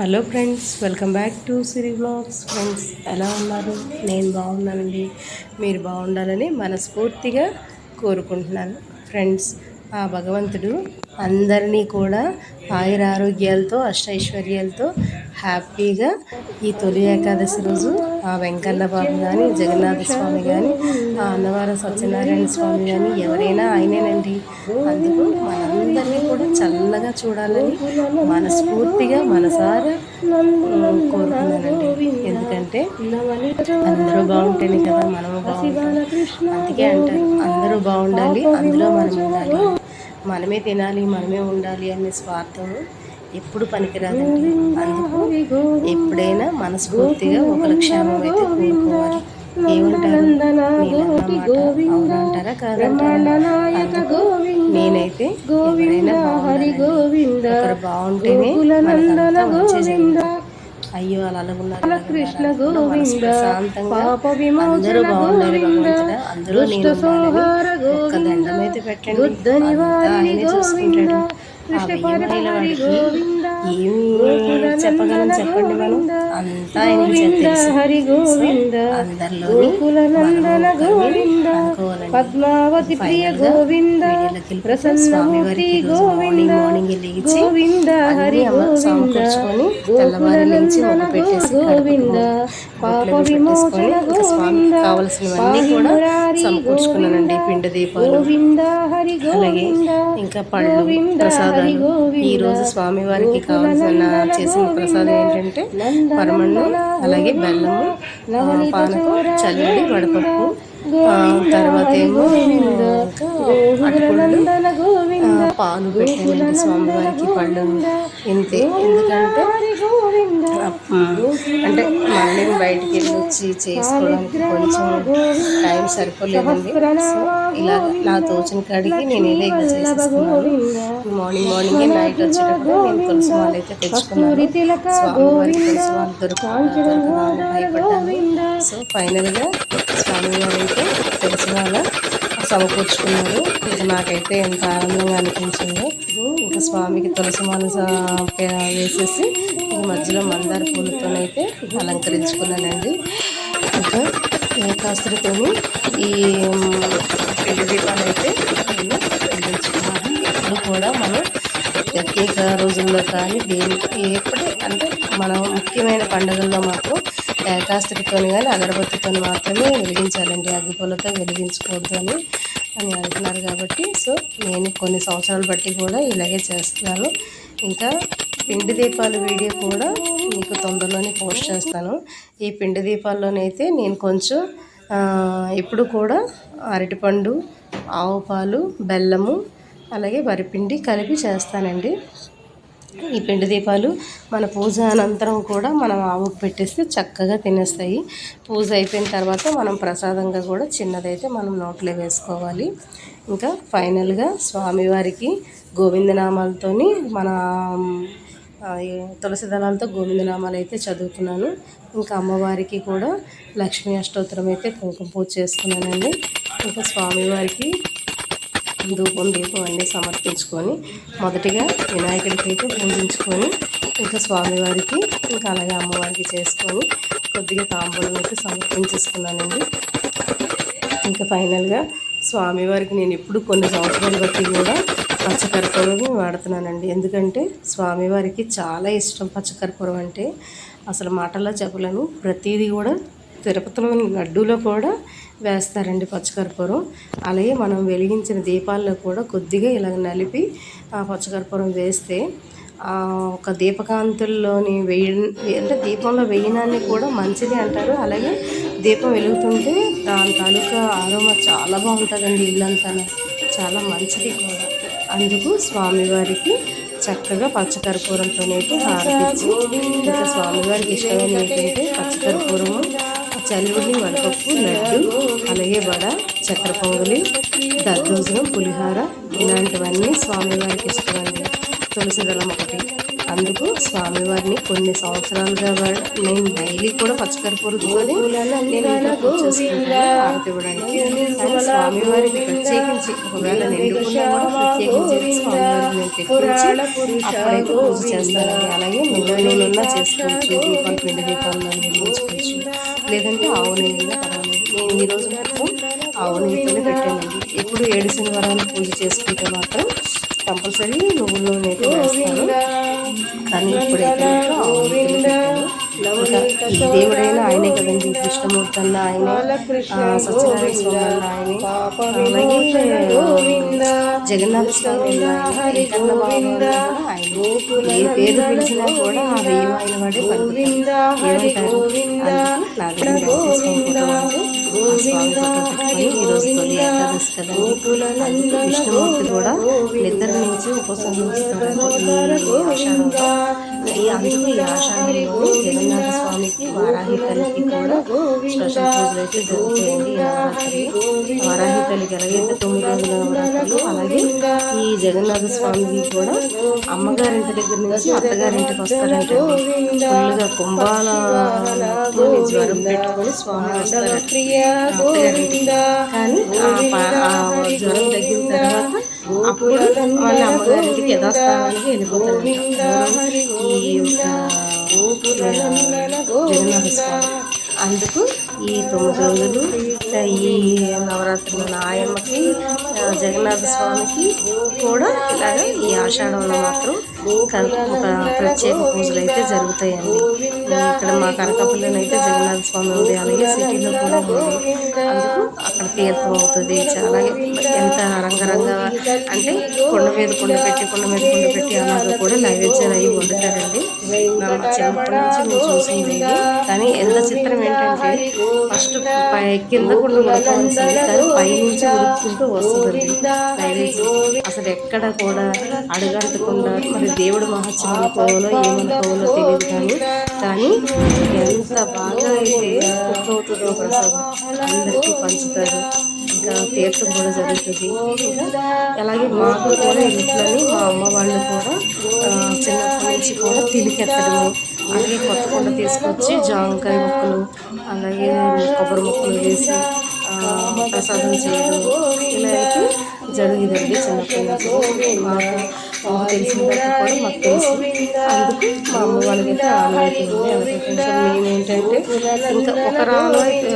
Hello friends welcome back to Siri blogs. Friends ఎలా ఉన్నారు? నేను బాగున్నానండి. మీరు బాగుండాలని మనస్ఫూర్తిగా కోరుకుంటున్నాను. ఫ్రెండ్స్ ఆ భగవంతుడు అందరినీ కూడా ఆయుర ఆరోగ్యాలతో అష్టైశ్వర్యాలతో హ్యాపీగా ఈ తొలి ఏకాదశి రోజు ఆ వెంకన్న బాబు కానీ జగన్నాథ స్వామి కానీ ఆ అన్నవరం సత్యనారాయణ స్వామి కానీ ఎవరైనా ఆయనేనండి. అందుకు మనందరినీ చల్లగా చూడాలని మనస్ఫూర్తిగా మనసారా కోరుకున్నానండి. ఎందుకంటే అందరూ బాగుంటేనే కదా మనము బాగుంటాం. అందుకే అంటారు అందరూ బాగుండాలి అందులో మనం ఉండాలి. మనమే తినాలి మనమే ఉండాలి అనే స్వార్థం ఎప్పుడు పనికిరాదండి. అందుకు ఎప్పుడైనా మనస్ఫూర్తిగా ఒకరి క్షేమం అయితే కోరుకోవాలి. ఏమంటారు? నేనైతే ఎవరైనా బాగుండాలి. ఒకరు బాగుంటేనే జరుగుతుంది అయ్యో అలా కృష్ణ గోవింద. పాప అందరూ బాగున్నారు భగవంతుడా అందరూ నేను ఉండాలని ఒక్క దండం అయితే పెట్టండి. అంతా ఆయనే చూసుకుంటాడు. ఆ వెయ్యి వాడికి ఏమి చెప్పగలం చెప్పండి మనం? అంతా చెప్పేసి అందరిలోని పద్మావతి ప్రియ గోవింద మార్నింగ్ మార్నింగ్ లేచి హరి మొక్క పెట్టేసి గోవింద పాప విమోచన గోవింద కావలసినవన్నీ కూడా సమకూర్చుకున్నానండి. పిండి దీపాలు అలాగే ఇంకా పళ్ళు ప్రసాదాలు. ఈ రోజు స్వామివారికి కావాల్సిన చేసిన ప్రసాదం ఏంటంటే పరమన్నం అలాగే బెల్లము పానకం చల్లడి వడపప్పు తర్వాత ఏమో పాలు పెట్టానండి స్వామివారికి పళ్ళు ఇంతే. ఎందుకంటే అంటే మళ్ళీ బయటికి వెళ్ళి వచ్చి చేసుకోవడానికి కొంచెం టైం సరిపోలేదండి. సో ఇలా నా తోచిన కాడికి నేను ఏదో ఇలా చేసేసుకున్నాను. మార్నింగ్ మార్నింగ్ నైట్ వచ్చేటప్పుడు నేను తులసి వాళ్ళు అయితే తెచ్చుకున్నాను. స్వామివారికి తులసి వాళ్ళు దొరకదని భయపడ్డాను. సో ఫైనల్గా స్వామివారు అయితే తులసి వాళ్ళ సమకూర్చుకున్నారు. ఇది నాకైతే ఎంత ఆనందంగా అనిపించిందో. ఇంకా స్వామికి తులసి మాల వేసేసి మధ్యలో మందార పూలతోనైతే అలంకరించుకున్నానండి. ఇంకా ఏకాస్త్రితో ఈ పెళ్ళి దీపాలు అయితే నేను వెలిగించుకున్నాను. ఇప్పుడు కూడా మనం ప్రత్యేక రోజుల్లో కానీ దేనికి ఎప్పుడు అంటే మనం ముఖ్యమైన పండుగల్లో మాత్రం ఏకాస్త్రితో కానీ అగరబత్తితో మాత్రమే వెలిగించాలండి. అగ్గిపూలతో వెలిగించకూడదు అని అని అంటున్నారు కాబట్టి సో నేను కొన్ని సంవత్సరాలు బట్టి కూడా ఇలాగే చేస్తున్నాను. ఇంకా పిండి దీపాల వీడియో కూడా మీకు తొందరలోనే పోస్ట్ చేస్తాను. ఈ పిండి దీపాల్లోనైతే నేను కొంచెం ఇప్పుడు కూడా అరటిపండు ఆవు పాలు బెల్లము అలాగే వరిపిండి కలిపి చేస్తానండి. ఈ పిండి దీపాలు మన పూజ అనంతరం కూడా మనం ఆవుకు పెట్టేస్తే చక్కగా తినేస్తాయి. పూజ అయిపోయిన తర్వాత మనం ప్రసాదంగా కూడా చిన్నదైతే మనం నోట్లో వేసుకోవాలి. ఇంకా ఫైనల్గా స్వామివారికి గోవిందనామాలతోని మన తులసి దళాలతో గోవిందనామాలు అయితే చదువుతున్నాను. ఇంకా అమ్మవారికి కూడా లక్ష్మీ అష్టోత్తరం అయితే కుంకుమ పూజ చేసుకున్నానండి ఇంకా స్వామివారికి ధూపం దీపం అన్నీ సమర్పించుకొని మొదటిగా వినాయకుడికి అయితే పూజించుకొని ఇంకా స్వామివారికి ఇంకా అలాగే అమ్మవారికి చేసుకొని కొద్దిగా తాంబూలం అయితే సమర్పించేసుకున్నానండి. ఇంకా ఫైనల్గా స్వామివారికి నేను ఇప్పుడు కొన్ని సంవత్సరాలు బట్టి కూడా పచ్చకర్పూరం వాడుతున్నానండి. ఎందుకంటే స్వామివారికి చాలా ఇష్టం పచ్చకర్పూరం అంటే. అసలు మాటల్లో చెప్పలేను ప్రతిదీ కూడా తిరుపతిలోని లడ్డూలో కూడా వేస్తారండి పచ్చకర్పూరం. అలాగే మనం వెలిగించిన దీపాల్లో కూడా కొద్దిగా ఇలా నలిపి ఆ పచ్చకర్పూరం వేస్తే ఒక దీపకాంతుల్లోని వెయ్యి అంటే దీపంలో వెయ్యినాన్ని కూడా మంచిది అంటారు. అలాగే దీపం వెలుగుతుంటే దాని తాలూకా ఆరోమ చాలా బాగుంటుందండి ఇల్లంతా. చాలా మంచిది కూడా. అందుకు స్వామివారికి చక్కగా పచ్చకర్పూరంతో హారతిచ్చి ఇంకా స్వామివారికి ఇష్టమైన ఏంటంటే పచ్చకర్పూరము చల్లుడి వడపప్పు లడ్డు అలాగే వడ చక్కెర పొంగలి దద్దోజనం పులిహార ఇలాంటివన్నీ స్వామివారికి ఇష్టం తులసి దళం ఒకటి. అందుకు స్వామివారిని కొన్ని సంవత్సరాలుగా నేను డైలీ కూడా పచ్చకర్పూరతోని నేను ఇంట్లో హారతి ఇవ్వడానికి స్వామివారికి ప్రత్యేకించి ఒకవేళ నిండుకున్నా కూడా ప్రత్యేకించి స్వామివారికి నేను తెప్పించి అప్పుడైతే పూజ చేస్తానండి అలాగే నువ్వు నూనెన్నా చేసుకోవచ్చు దీపాలు పిండి దీపాలను నిర్మించుకోవచ్చు లేదంటే ఆవు నెయ్యిగా పర్వాలేదు. నేను ఈ రోజు మాత్రం ఆవు నెయ్యితోనే పెట్టానండి. ఎప్పుడు ఏడు శనివారాలు పూజ చేసుకుంటే మాత్రం కంపల్సరీ నువ్వుల నూనె వేస్తాను. కానీ ఇప్పుడైతే ఈ దేవుడైనా ఆయనే కదండి కృష్ణమూర్తి అన్న ఆయనే ఆ, సత్యనారాయణ స్వామి అన్న ఆయనే. అలాగే జగన్నాథ స్వామి ఆయన ఏ పేరు పిలిచినా కూడా ఆ ఆయన వాడే పలుకుతారు ఏమంటారు? దగ్గర వెంకటేశ్వర ఫోటో ఉంటే ఆ స్వామి ఫోటో పెట్టుకొని ఈరోజు తొలి ఏకాదశి కదండి అందుకు విష్ణుమూర్తి కూడా నిద్ర నుంచి ఆషాఢంలో ఒకటి అందుకు ఈ ఆషాఢంలో జగన్నాథ స్వామికి వారాహి తల్లికి కూడా స్పెషల్ పూజలు అయితే జరుగుతాయండి. నవరాత్రి వారాహి తల్లికి ఎలాగైతే తొమ్మిది రోజుల నవరాత్రులు. అలాగే ఈ జగన్నాథ స్వామికి కూడా అమ్మగారింటి దగ్గర నుంచి అత్తగారింటికి వస్తారంటే ఫుల్గా కుంభాల జ్వరం పెట్టుకొని స్వామి వస్తారు కానీ జ్వరం తగ్గిన తర్వాత అప్పుడు వాళ్ళ అమ్మగారింటికి యథాస్థానానికి వెళ్ళిపోతారు ఈ యొక్క జగన్నాథ స్వామి అందుకు ఈ తొమ్మిది రోజులు ఈ నవరాత్రులు నాయమ్మకి జగన్నాథ స్వామికి కూడా ఇలాగ ఈ ఆషాఢంలో మాత్రం ఒక ప్రత్యేక పూజలు అయితే జరుగుతాయండి ఇక్కడ మా కనకపల్లిలో అయితే జగన్నాథ స్వామి ఉంది. అలాగే సిటీలో కూడా ఉంది. అందుకు అక్కడ తీర్థం అవుతుంది. చాలా ఎంత రంగరంగ అంటే కొండ మీద కొండ పెట్టి కొండ మీద కొండ పెట్టి అలాగే కూడా నైవేద్యాలు అవి వండుతారండి. చిన్నప్పటి నుంచి మేము చూసింది ఇది. కానీ ఎంత చిత్రం ఏంటంటే ఫస్ట్ పై కింద కొండ ఉడకాల్సింది కానీ పైనుంచి ఉడుకుంటూ వస్తుంది నైవేద్యం. అసలు ఎక్కడ కూడా అడగట్టకుండా మరి దేవుడు మహత్యం అనుకోవాలో ఏమనుకోవాలో తెలియదు కానీ కానీ ఎంత బాగా అయితే కుక్ అవుతుందో ప్రసాదం అందరికీ పంచుతారు. ఇంకా తీర్థం కూడా జరుగుతుంది. అలాగే మాకు కూడా ఇంట్లోని మా అమ్మ వాళ్ళు కూడా చిన్నప్పటి నుంచి కూడా తినికెత్తడము. అలాగే కొత్త కొండ తీసుకొచ్చి జామకాయ ముక్కలు అలాగే కొబ్బరి ముక్కలు వేసి ప్రసాదం చేయడం ఇలా అయితే జరిగేదండి చిన్నప్పటి నుంచి మాకు తెలిసిన కూడా మాకు తెలుసు. అందుకు మా అమ్మ వాళ్ళకైతే అలాగే కొంచెం మేము ఏంటంటే ఇంకా ఎవరి వాళ్ళకి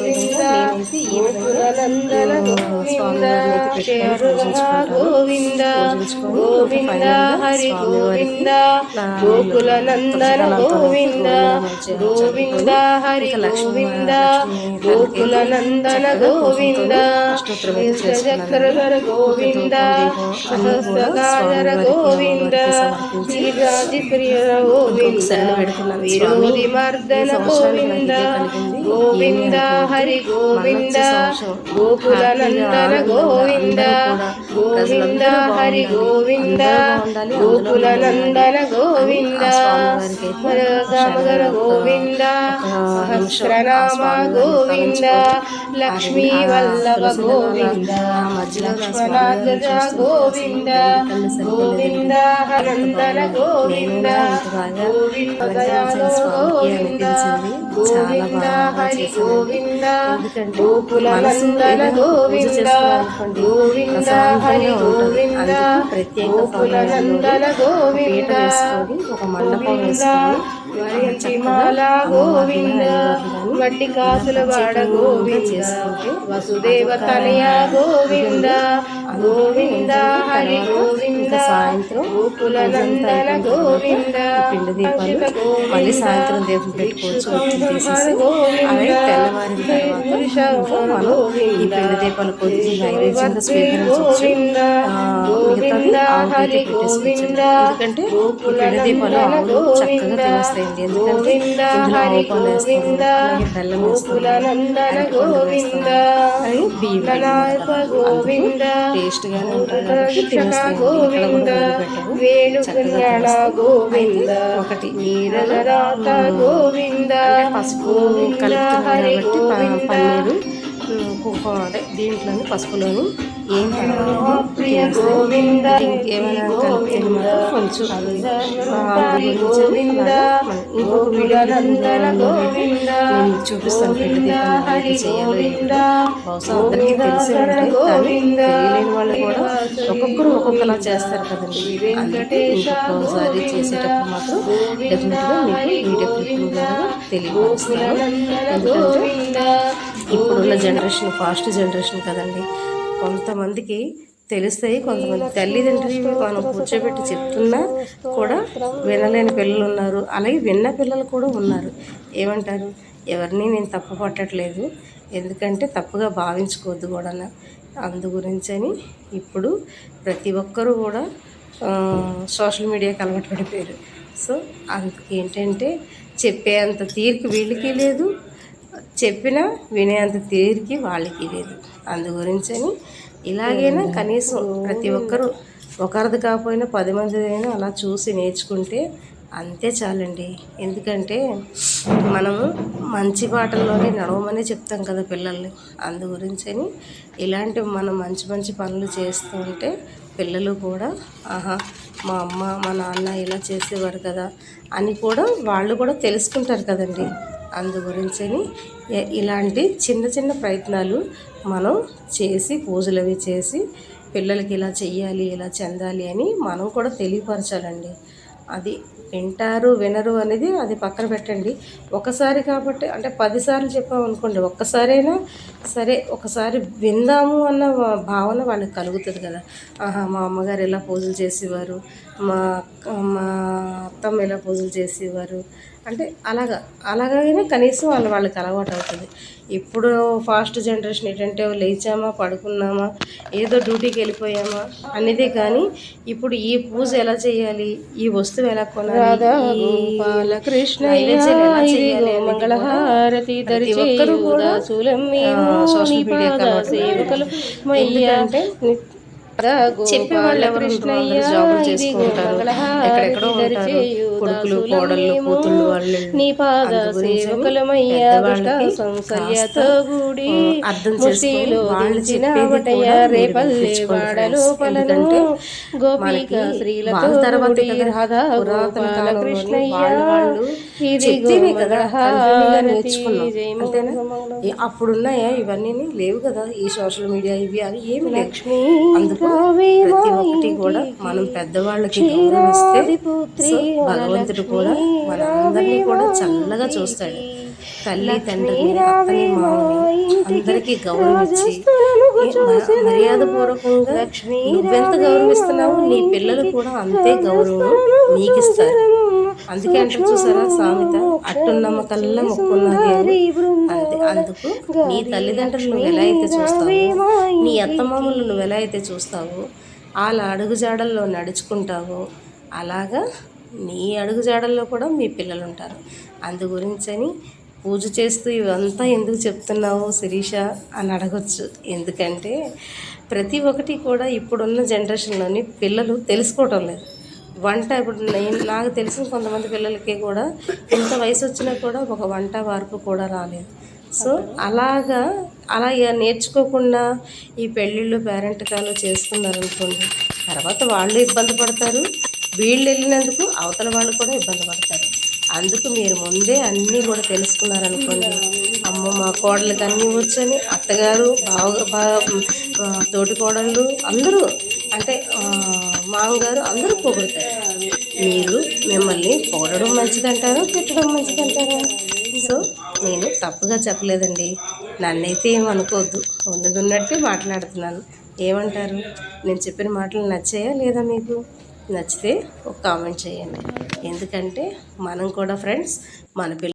నేనైతే ఈ విధంగా ఆ, స్వామివారిని అయితే పెట్టుకొని పూజించుకుంటాను పూజించుకొని ఇంకా ఫైనల్గా స్వామివారికి నా గోకుల నందన గోవింద గోవింద హరి గోవింద గోకుల నందన గోవింద చక్రధర గోవింద సహస్రగాధర గోవింద శ్రీరాజి ప్రియ గోవింద విరోధి మర్దన గోవింద గోవింద హరి గోవింద గోకుల నందన గోవింద హరి గోవింద గోకుల నందన గోవింద గోవింద సహస్రనామ గోవింద లక్ష్మీ వల్లభ గోవింద లక్ష్మణాగ్రజ గోవింద గోవింద హనందన గోవింద గోవింద గోవింద హరి గోవింద గోకుల నందన గోవింద గోవింద ఒక మండపం వేసుకొని గోవింద మట్టి కాసుల వాడ గోవింద వసుదేవ తనయ గోవింద గోవింద హరి గోవింద సాయంత్రం గోకుల నందన గోవింద పిండి దీపాలు మళ్ళీ సాయంత్రం దీపం పెట్టుకోవచ్చు తీసేసి తెల్లవారిన తర్వాత మనం ఈ పిండి దీపాలు కొద్ది నైవేద్యంగా స్వీకరించవచ్చు మిగతాది ఆవుకైతే పెట్టేసుకోవచ్చు ఎందుకంటే పిండి దీపాలు ఆవులు చక్కగా తినేస్తాయండి ఎందుకంటే ఇందులో ఆవు పాలు వేస్తారు అలాగే బెల్లం వేస్తారు అరటిపండు వేస్తారు అలాగే బియ్యం గోవింద టేస్ట్గానే కాబట్టి ఇక్కడ కూడా చక్కగా ఒకటి. గోవింద పసుపు కలుపుతున్నాం కాబట్టి పన్నీరు అదే దీంట్లోని పసుపులోని ఏం ప్రియ గోవింద ఇంకేమైనా కలిపితే మాత్రం కొంచెం ఇంకొక వీడియో చూపిస్తాను చేయాలో. బహుశా అందరికీ తెలిసి ఉంటాయి కానీ తెలియలేని వాళ్ళు కూడా ఒక్కొక్కరు ఒక్కొక్కలా చేస్తారు కదండి. ఇంకొకసారి చేసేటప్పుడు మాత్రం డెఫినెట్గా మీకు వీడియో క్లిప్పింగ్ ద్వారా తెలియపరుస్తాను ఎందుకంటే ఇప్పుడున్న జనరేషన్ ఫాస్ట్ జనరేషన్ కదండి. కొంతమందికి తెలుస్తాయి కొంతమంది తల్లిదండ్రులు మనం కూర్చోబెట్టి చెప్తున్నా కూడా వినలేని పిల్లలు ఉన్నారు. అలాగే విన్న పిల్లలు కూడా ఉన్నారు. ఏమంటారు? ఎవరిని నేను తప్పు పట్టట్లేదు. ఎందుకంటే తప్పుగా భావించుకోవద్దు కూడా అందు గురించని ఇప్పుడు ప్రతి ఒక్కరూ కూడా సోషల్ మీడియాకి అలవాటు పడిపోయారు. సో అందుకు ఏంటంటే చెప్పేంత తీరిక వీళ్ళకి లేదు. చెప్పినా వినేంత తీరికి వాళ్ళకి లేదు. అందు గురించని ఇలాగైనా కనీసం ప్రతి ఒక్కరూ ఒకరిది కాకపోయినా పది మంది అయినా అలా చూసి నేర్చుకుంటే అంతే చాలండి. ఎందుకంటే మనము మంచి బాటల్లోనే నడవమనే చెప్తాం కదా పిల్లల్ని. అందు గురించని ఇలాంటి మనం మంచి మంచి పనులు చేస్తూ ఉంటే పిల్లలు కూడా ఆహా మా అమ్మ మా నాన్న ఇలా చేసేవారు కదా అని కూడా వాళ్ళు కూడా తెలుసుకుంటారు కదండి. అందు గురించని ఇలాంటి చిన్న చిన్న ప్రయత్నాలు మనం చేసి పూజలు అవి చేసి పిల్లలకి ఇలా చెయ్యాలి ఇలా చెందాలి అని మనం కూడా తెలియపరచాలండి. అది వింటారు వినరు అనేది అది పక్కన పెట్టండి. ఒకసారి కాబట్టి అంటే పదిసార్లు చెప్పామనుకోండి ఒక్కసారైనా సరే ఒకసారి విందాము అన్న భావన వాళ్ళకి కలుగుతుంది కదా. ఆహా మా అమ్మగారు ఎలా పూజలు చేసేవారు మా అక్క- మా అత్తమ్మ ఎలా పూజలు చేసేవారు అంటే అలాగా అలాగైనా కనీసం వాళ్ళు వాళ్ళకి అలవాటు అవుతుంది. ఇప్పుడు ఫాస్ట్ జనరేషన్ ఏంటంటే లేచామా పడుకున్నామా ఏదో డ్యూటీకి వెళ్ళిపోయామా అనేది కానీ ఇప్పుడు ఈ పూజ ఎలా చేయాలి ఈ వస్తువు ఎలా కొనాలి కృష్ణ మంగళహారతి కూడా ప్రతి ఒక్కరు కూడా సోషల్ సేవకులు ఎందుకంటే చెప్పే వాళ్ళు ఎవరు జాబులు చేసుకుంటారు. ఎక్కడెక్కడో ఉంటారు. కొడుకులు కోడళ్ళు కూతుళ్ళు వాళ్ళు అర్థం చేసుకొని చెప్పేది కూడా ఎందుకంటే మనకి తర్వాత కదా పురాతన కాలంలోని వాళ్ళు వాళ్ళు చెప్తేనే కదా నేర్చుకున్నాం. అంతేనా? అప్పుడున్నాయా ఇవన్నీ లేవు కదా ఈ సోషల్ మీడియా ఇవి అవి ఏమి లక్ష్మీ అందుకు ప్రతి ఒక్కటి కూడా మనం పెద్దవాళ్ళకి గౌరవిస్తే భగవంతుడు కూడా మనందరినీ కూడా చల్లగా చూస్తాడు. తల్లి తండ్రిని అత్తని మామని అందరికీ గౌరవించి మర్యాద పూర్వకంగా నువ్వెంత గౌరవిస్తున్నావో నీ పిల్లలు కూడా అంతే గౌరవం నీకు ఇస్తారు అందుకే అంటే చూసారా సామెత? అట్టున్నమ్మ కల్లా మొక్కున్నది అని. అంతే అందుకు నీ తల్లిదండ్రులు నువ్వు ఎలా అయితే చూస్తావో నీ అత్తమామలు నువ్వు ఎలా అయితే చూస్తావో వాళ్ళ అడుగుజాడల్లో నడుచుకుంటావో అలాగా నీ అడుగుజాడల్లో కూడా మీ పిల్లలు ఉంటారు అందు గురించని పూజ చేస్తూ ఇవంతా ఎందుకు చెప్తున్నావు శిరీష అని అడగొచ్చు. ఎందుకంటే ప్రతి ఒక్కటి కూడా ఇప్పుడున్న జనరేషన్లోని పిల్లలు తెలుసుకోవటం లేదు. వంట ఇప్పుడు నేను నాకు తెలిసిన కొంతమంది పిల్లలకి కూడా ఇంత వయసు వచ్చినా కూడా ఒక వంట వార్పు కూడా రాలేదు. సో అలాగా అలా నేర్చుకోకుండా ఈ పెళ్ళిళ్ళు పేరెంట్కాలు చేసుకున్నారనుకోండి తర్వాత వాళ్ళు ఇబ్బంది పడతారు. వీళ్ళు వెళ్ళినందుకు అవతల వాళ్ళు కూడా ఇబ్బంది పడతారు. అందుకు మీరు ముందే అన్నీ కూడా తెలుసుకున్నారనుకోండి. అమ్మ మా కోడలకి అన్నీ వచ్చని అత్తగారు బావ బా తోటి కోడళ్ళు అందరూ అంటే ఆ, మామగారు అందరూ పొగుడుతారు. మీరు మిమ్మల్ని పొగడడం మంచిదంటారు తిట్టడం మంచిదంటారా? సో నేను తప్పుగా చెప్పలేదండి. నన్నైతే ఏమనుకోవద్దు ఉన్నది ఉన్నట్టు మాట్లాడుతున్నాను. ఏమంటారు? నేను చెప్పిన మాటలు నచ్చాయా లేదా మీకు? నచ్చితే ఒక కామెంట్ చేయండి. ఎందుకంటే మనం కూడా ఫ్రెండ్స్ మన పిల్ల